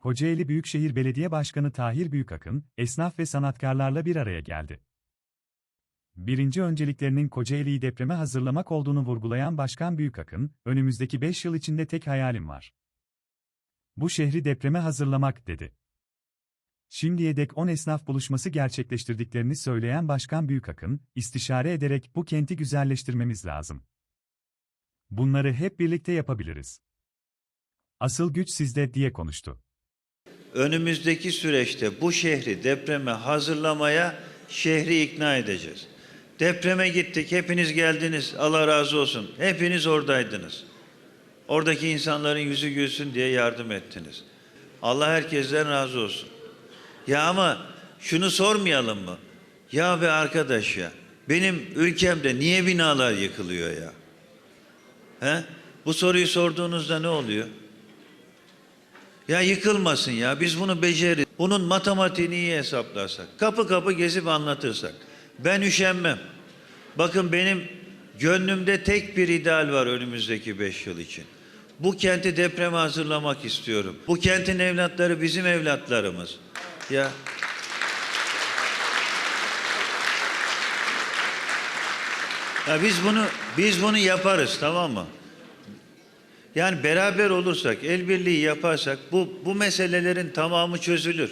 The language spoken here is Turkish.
Kocaeli Büyükşehir Belediye Başkanı Tahir Büyükakın, esnaf ve sanatkarlarla bir araya geldi. Birinci önceliklerinin Kocaeli'yi depreme hazırlamak olduğunu vurgulayan Başkan Büyükakın, önümüzdeki 5 yıl içinde tek hayalim var. Bu şehri depreme hazırlamak, dedi. Şimdiye dek 10 esnaf buluşması gerçekleştirdiklerini söyleyen Başkan Büyükakın, istişare ederek bu kenti güzelleştirmemiz lazım. Bunları hep birlikte yapabiliriz. Asıl güç sizde diye konuştu. Önümüzdeki süreçte bu şehri depreme hazırlamaya şehri ikna edeceğiz. Depreme gittik, hepiniz geldiniz, Allah razı olsun. Hepiniz oradaydınız. Oradaki insanların yüzü gülsün diye yardım ettiniz. Allah herkesten razı olsun. Ya ama şunu sormayalım mı? Ya be arkadaş ya, benim ülkemde niye binalar yıkılıyor ya? He? Bu soruyu sorduğunuzda ne oluyor? Ya yıkılmasın ya biz bunu beceririz. Bunun matematiğini iyi hesaplarsak, kapı kapı gezip anlatırsak. Ben üşenmem. Bakın benim gönlümde tek bir ideal var önümüzdeki beş yıl için. Bu kenti depreme hazırlamak istiyorum. Bu kentin evlatları bizim evlatlarımız. Ya Ya biz bunu biz bunu yaparız tamam mı? Yani beraber olursak, el birliği yaparsak bu bu meselelerin tamamı çözülür.